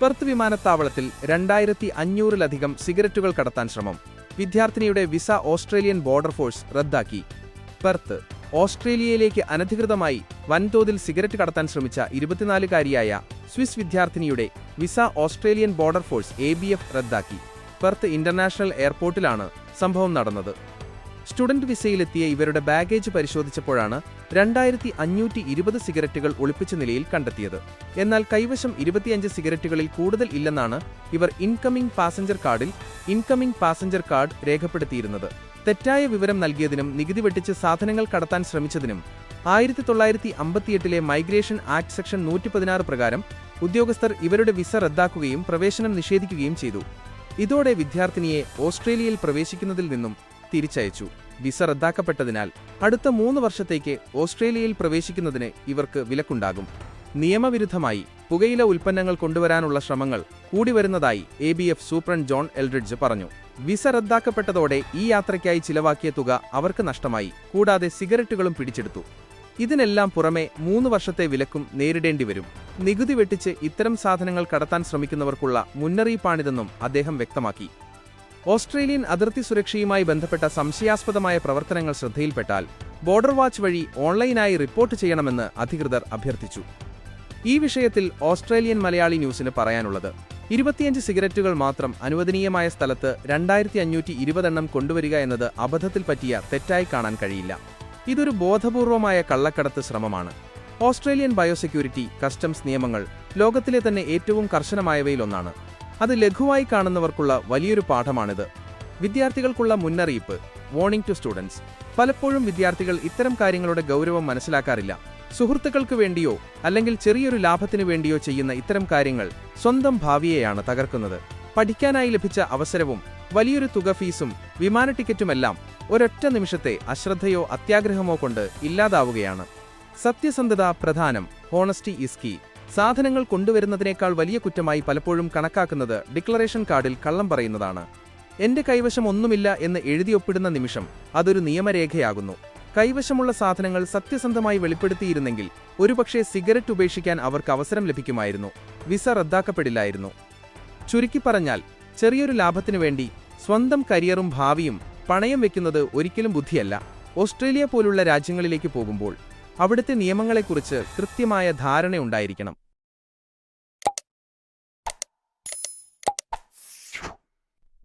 Perth വിമാനത്താവളത്തിൽ രണ്ടായിരത്തി അഞ്ഞൂറിലധികം സിഗരറ്റുകൾ കടത്താൻ ശ്രമം. വിദ്യാർത്ഥിനിയുടെ വിസ ഓസ്ട്രേലിയൻ ബോർഡർ ഫോഴ്സ് റദ്ദാക്കി. പെർത്ത് ഓസ്ട്രേലിയയിലേക്ക് അനധികൃതമായി വൻതോതിൽ സിഗരറ്റ് കടത്താൻ ശ്രമിച്ച ഇരുപത്തിനാലുകാരിയായ സ്വിസ് വിദ്യാർത്ഥിനിയുടെ വിസ ഓസ്ട്രേലിയൻ ബോർഡർ ഫോഴ്സ് എ റദ്ദാക്കി. പെർത്ത് ഇന്റർനാഷണൽ എയർപോർട്ടിലാണ് സംഭവം നടന്നത്. സ്റ്റുഡന്റ് വിസയിലെത്തിയ ഇവരുടെ ബാഗേജ് പരിശോധിച്ചപ്പോഴാണ് രണ്ടായിരത്തി അഞ്ഞൂറ്റി ഇരുപത് സിഗരറ്റുകൾ ഒളിപ്പിച്ച നിലയിൽ കണ്ടെത്തിയത്. എന്നാൽ കൈവശം ഇരുപത്തിയഞ്ച് സിഗരറ്റുകളിൽ കൂടുതൽ ഇല്ലെന്നാണ് ഇവർ ഇൻകമിംഗ് പാസഞ്ചർ കാർഡിൽ ഇൻകമിംഗ് പാസഞ്ചർ കാർഡ് രേഖപ്പെടുത്തിയിരുന്നത്. തെറ്റായ വിവരം നൽകിയതിനും നികുതി വെട്ടിച്ച് സാധനങ്ങൾ കടത്താൻ ശ്രമിച്ചതിനും ആയിരത്തി തൊള്ളായിരത്തി അമ്പത്തിയെട്ടിലെ മൈഗ്രേഷൻ ആക്ട് സെക്ഷൻ നൂറ്റി പതിനാറ് പ്രകാരം ഉദ്യോഗസ്ഥർ ഇവരുടെ വിസ റദ്ദാക്കുകയും പ്രവേശനം നിഷേധിക്കുകയും ചെയ്തു. ഇതോടെ വിദ്യാർത്ഥിനിയെ ഓസ്ട്രേലിയയിൽ പ്രവേശിക്കുന്നതിൽ നിന്നും തിരിച്ചയച്ചു. വിസ റദ്ദാക്കപ്പെട്ടതിനാൽ അടുത്ത മൂന്ന് വർഷത്തേക്ക് ഓസ്ട്രേലിയയിൽ പ്രവേശിക്കുന്നതിന് ഇവർക്ക് വിലക്കുണ്ടാകും. നിയമവിരുദ്ധമായി പുകയില ഉൽപ്പന്നങ്ങൾ കൊണ്ടുവരാനുള്ള ശ്രമങ്ങൾ കൂടിവരുന്നതായി A B F superintendent John Eldridge പറഞ്ഞു. വിസ റദ്ദാക്കപ്പെട്ടതോടെ ഈ യാത്രയ്ക്കായി ചിലവാക്കിയ തുക അവർക്ക് നഷ്ടമായി. കൂടാതെ സിഗരറ്റുകളും പിടിച്ചെടുത്തു. ഇതിനെല്ലാം പുറമെ മൂന്ന് വർഷത്തെ വിലക്കും നേരിടേണ്ടി വരും. നികുതി വെട്ടിച്ച് ഇത്തരം സാധനങ്ങൾ കടത്താൻ ശ്രമിക്കുന്നവർക്കുള്ള മുന്നറിയിപ്പാണിതെന്നും അദ്ദേഹം വ്യക്തമാക്കി. ഓസ്ട്രേലിയൻ അതിർത്തി സുരക്ഷയുമായി ബന്ധപ്പെട്ട സംശയാസ്പദമായ പ്രവർത്തനങ്ങൾ ശ്രദ്ധയിൽപ്പെട്ടാൽ ബോർഡർ വാച്ച് വഴി ഓൺലൈനായി റിപ്പോർട്ട് ചെയ്യണമെന്ന് അധികൃതർ അഭ്യർത്ഥിച്ചു. ഈ വിഷയത്തിൽ ഓസ്ട്രേലിയൻ മലയാളി ന്യൂസിന് പറയാനുള്ളത് ഇരുപത്തിയഞ്ച് സിഗരറ്റുകൾ മാത്രം അനുവദനീയമായ സ്ഥലത്ത് രണ്ടായിരത്തി അഞ്ഞൂറ്റി ഇരുപതെണ്ണം കൊണ്ടുവരിക എന്നത് അബദ്ധത്തിൽ പറ്റിയ തെറ്റായി കാണാൻ കഴിയില്ല. ഇതൊരു ബോധപൂർവമായ കള്ളക്കടത്ത് ശ്രമമാണ്. ഓസ്ട്രേലിയൻ ബയോസെക്യൂരിറ്റി കസ്റ്റംസ് നിയമങ്ങൾ ലോകത്തിലെ തന്നെ ഏറ്റവും കർശനമായവയിലൊന്നാണ്. അത് ലഘുവായി കാണുന്നവർക്കുള്ള വലിയൊരു പാഠമാണിത്. വിദ്യാർത്ഥികൾക്കുള്ള മുന്നറിയിപ്പ് വാർണിംഗ് ടു സ്റ്റുഡൻസ് പലപ്പോഴും വിദ്യാർത്ഥികൾ ഇത്തരം കാര്യങ്ങളുടെ ഗൗരവം മനസ്സിലാക്കാറില്ല. സുഹൃത്തുക്കൾക്ക് വേണ്ടിയോ അല്ലെങ്കിൽ ചെറിയൊരു ലാഭത്തിനു വേണ്ടിയോ ചെയ്യുന്ന ഇത്തരം കാര്യങ്ങൾ സ്വന്തം ഭാവിയെയാണ് തകർക്കുന്നത്. പഠിക്കാനായി ലഭിച്ച അവസരവും വലിയൊരു തുക ഫീസും വിമാന ടിക്കറ്റുമെല്ലാം ഒരൊറ്റ നിമിഷത്തെ അശ്രദ്ധയോ അത്യാഗ്രഹമോ കൊണ്ട് ഇല്ലാതാവുകയാണ്. സത്യസന്ധത പ്രധാനം ഹോണസ്റ്റി ഇസ് കീ സാധനങ്ങൾ കൊണ്ടുവരുന്നതിനേക്കാൾ വലിയ കുറ്റമായി പലപ്പോഴും കണക്കാക്കുന്നത് ഡിക്ലറേഷൻ കാർഡിൽ കള്ളം പറയുന്നതാണ്. എന്റെ കൈവശം ഒന്നുമില്ല എന്ന് എഴുതിയൊപ്പിടുന്ന നിമിഷം അതൊരു നിയമരേഖയാകുന്നു. കൈവശമുള്ള സാധനങ്ങൾ സത്യസന്ധമായി വെളിപ്പെടുത്തിയിരുന്നെങ്കിൽ ഒരുപക്ഷെ സിഗരറ്റ് ഉപേക്ഷിക്കാൻ അവർക്ക് അവസരം ലഭിക്കുമായിരുന്നു. വിസ റദ്ദാക്കപ്പെടില്ലായിരുന്നു. ചുരുക്കി പറഞ്ഞാൽ ചെറിയൊരു ലാഭത്തിനു വേണ്ടി സ്വന്തം കരിയറും ഭാവിയും പണയം വെക്കുന്നത് ഒരിക്കലും ബുദ്ധിയല്ല. ഓസ്ട്രേലിയ പോലുള്ള രാജ്യങ്ങളിലേക്ക് പോകുമ്പോൾ അവിടുത്തെ നിയമങ്ങളെക്കുറിച്ച് കൃത്യമായ ധാരണയുണ്ടായിരിക്കണം